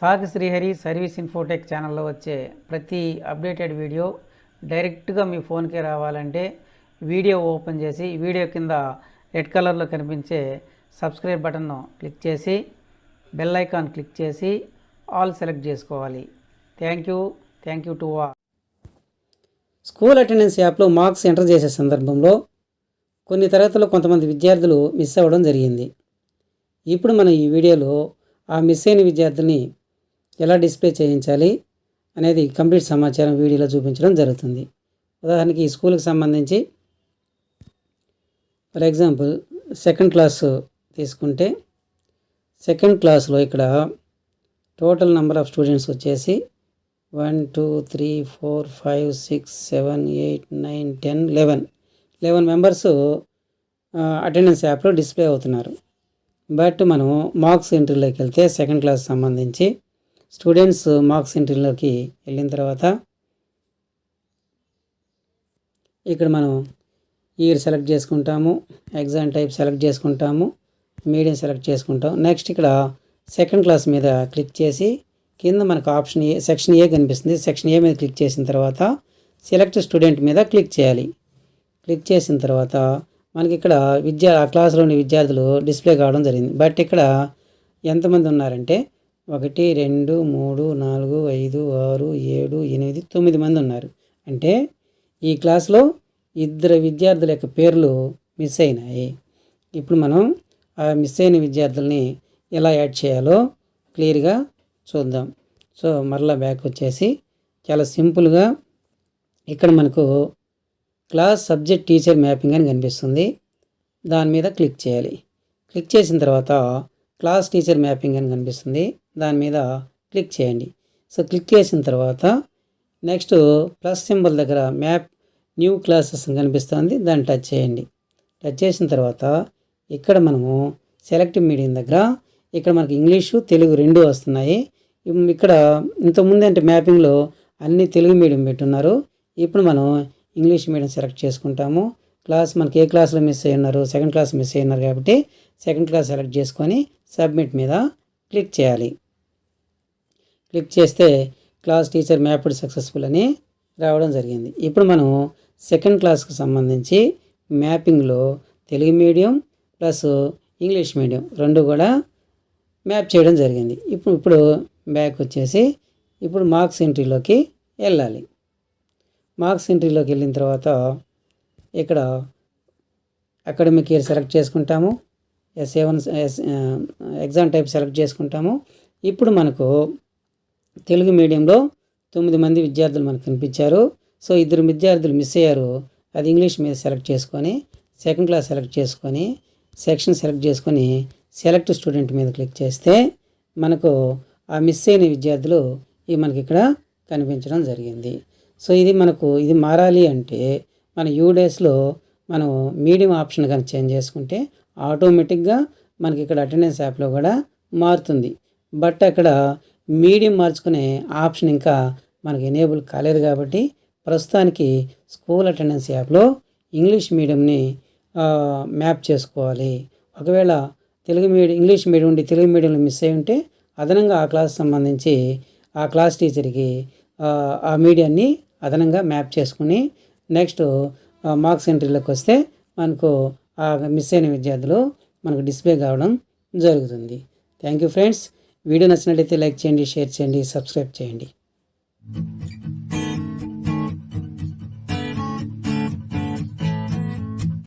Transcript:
సాకి Srihari service Infotech ఛానల్లో వచ్చే ప్రతి అప్డేటెడ్ వీడియో డైరెక్ట్గా మీ ఫోన్కి రావాలంటే వీడియో ఓపెన్ చేసి వీడియో కింద రెడ్ కలర్లో కనిపించే సబ్స్క్రైబ్ బటన్ను క్లిక్ చేసి బెల్ ఐకాన్ క్లిక్ చేసి ఆల్ సెలెక్ట్ చేసుకోవాలి. Thank you thank you to all. School attendance యాప్లో మార్క్స్ ఎంటర్ చేసే సందర్భంలో కొన్ని తరగతుల్లో కొంతమంది విద్యార్థులు మిస్ అవ్వడం జరిగింది. ఇప్పుడు మనం ఈ వీడియోలో ఆ మిస్ అయిన విద్యార్థిని ఎలా డిస్ప్లే చేయించాలి అనేది కంప్లీట్ సమాచారం వీడియోలో చూపించడం జరుగుతుంది. ఉదాహరణకి ఈ స్కూల్కి సంబంధించి ఫర్ ఎగ్జాంపుల్ సెకండ్ క్లాస్ తీసుకుంటే సెకండ్ క్లాస్లో ఇక్కడ టోటల్ నెంబర్ ఆఫ్ స్టూడెంట్స్ వచ్చేసి one two three four five six seven eight nine ten eleven. Eleven members attendance యాప్లో డిస్ప్లే అవుతున్నారు. బట్ మనం మార్క్స్ ఎంట్రీలోకి వెళ్తే సెకండ్ క్లాస్ సంబంధించి స్టూడెంట్స్ మార్క్స్ ఎంట్రీలోకి వెళ్ళిన తర్వాత ఇక్కడ మనం ఇయర్ సెలెక్ట్ చేసుకుంటాము ఎగ్జామ్ టైప్ సెలెక్ట్ చేసుకుంటాము మీడియం సెలెక్ట్ చేసుకుంటాం. నెక్స్ట్ ఇక్కడ సెకండ్ క్లాస్ మీద క్లిక్ చేసి కింద మనకు ఆప్షన్ ఏ సెక్షన్ ఏ కనిపిస్తుంది. సెక్షన్ ఏ మీద క్లిక్ చేసిన తర్వాత సెలెక్ట్ స్టూడెంట్ మీద క్లిక్ చేయాలి. క్లిక్ చేసిన తర్వాత మనకి ఇక్కడ విద్యా ఆ క్లాస్లోని విద్యార్థులు డిస్ప్లే కావడం జరిగింది. బట్ ఇక్కడ ఎంతమంది ఉన్నారంటే ఒకటి రెండు మూడు నాలుగు ఐదు ఆరు ఏడు ఎనిమిది తొమ్మిది మంది ఉన్నారు. అంటే ఈ క్లాస్లో ఇద్దరు విద్యార్థుల యొక్క పేర్లు మిస్ అయినాయి. ఇప్పుడు మనం ఆ మిస్ అయిన విద్యార్థుల్ని ఎలా యాడ్ చేయాలో క్లియర్గా చూద్దాం. సో మరలా బ్యాక్ వచ్చేసి చాలా సింపుల్గా ఇక్కడ మనకు క్లాస్ సబ్జెక్ట్ టీచర్ మ్యాపింగ్ అని కనిపిస్తుంది. దాని మీద క్లిక్ చేయాలి. క్లిక్ చేసిన తర్వాత క్లాస్ టీచర్ మ్యాపింగ్ అని కనిపిస్తుంది. దాని మీద క్లిక్ చేయండి. సో క్లిక్ చేసిన తర్వాత నెక్స్ట్ ప్లస్ సింబల్ దగ్గర మ్యాప్ న్యూ క్లాసెస్ కనిపిస్తుంది. దాన్ని టచ్ చేయండి. టచ్ చేసిన తర్వాత ఇక్కడ మనము సెలెక్ట్ మీడియం దగ్గర ఇక్కడ మనకి ఇంగ్లీషు తెలుగు రెండు వస్తున్నాయి. ఇక్కడ ఇంతకుముందు అంటే మ్యాపింగ్లో అన్ని తెలుగు మీడియం పెట్టున్నారు. ఇప్పుడు మనం ఇంగ్లీష్ మీడియం సెలెక్ట్ చేసుకుంటాము. క్లాస్ మనకి ఏ క్లాస్లో మిస్ అయ్యి ఉన్నారు సెకండ్ క్లాస్ మిస్ అయ్యి ఉన్నారు కాబట్టి సెకండ్ క్లాస్ సెలెక్ట్ చేసుకొని సబ్మిట్ మీద క్లిక్ చేయాలి. క్లిక్ చేస్తే క్లాస్ టీచర్ మ్యాప్డ్ సక్సెస్ఫుల్ అని రావడం జరిగింది. ఇప్పుడు మనం సెకండ్ క్లాస్కి సంబంధించి మ్యాపింగ్లో Telugu medium plus English medium రెండు కూడా మ్యాప్ చేయడం జరిగింది. ఇప్పుడు ఇప్పుడు బ్యాక్ వచ్చేసి ఇప్పుడు మార్క్స్ ఎంట్రీలోకి వెళ్ళాలి. మార్క్స్ ఎంట్రీలోకి వెళ్ళిన తర్వాత ఇక్కడ అకాడమిక్ ఇయర్ సెలెక్ట్ చేసుకుంటాము. S seven S exam type select చేసుకుంటాము. ఇప్పుడు మనకు తెలుగు మీడియంలో తొమ్మిది మంది విద్యార్థులు మనకు కనిపించారు. సో ఇద్దరు విద్యార్థులు మిస్ అయ్యారు. అది ఇంగ్లీష్ మీద సెలెక్ట్ చేసుకొని సెకండ్ క్లాస్ సెలెక్ట్ చేసుకొని సెక్షన్ సెలెక్ట్ చేసుకొని సెలెక్ట్ స్టూడెంట్ మీద క్లిక్ చేస్తే మనకు ఆ మిస్ అయిన విద్యార్థులు ఇవి మనకి ఇక్కడ కనిపించడం జరిగింది. సో ఇది మనకు ఇది మారాలి అంటే మన యూ డేస్లో మనం మీడియం ఆప్షన్ కానీ చేంజ్ చేసుకుంటే ఆటోమేటిక్గా మనకి ఇక్కడ అటెండెన్స్ యాప్లో కూడా మారుతుంది. బట్ అక్కడ మీడియం మార్చుకునే ఆప్షన్ ఇంకా మనకి ఎనేబుల్ కాలేదు కాబట్టి ప్రస్తుతానికి స్కూల్ అటెండెన్స్ యాప్లో ఇంగ్లీష్ మీడియంని మ్యాప్ చేసుకోవాలి. ఒకవేళ తెలుగు మీడియం ఇంగ్లీష్ మీడియం ఉండి తెలుగు మీడియంలో మిస్ అయి ఉంటే అదనంగా ఆ క్లాస్ సంబంధించి ఆ క్లాస్ టీచర్కి ఆ, మీడియాన్ని అదనంగా మ్యాప్ చేసుకుని నెక్స్ట్ మార్క్స్ ఎంట్రీలోకి వస్తే మనకు మిస్ అయిన విద్యార్థులు మనకు డిస్ప్లే కావడం జరుగుతుంది. థ్యాంక్ యూ ఫ్రెండ్స్ వీడియో నచ్చినట్లయితే లైక్ చేయండి షేర్ చేయండి సబ్స్క్రైబ్ చేయండి.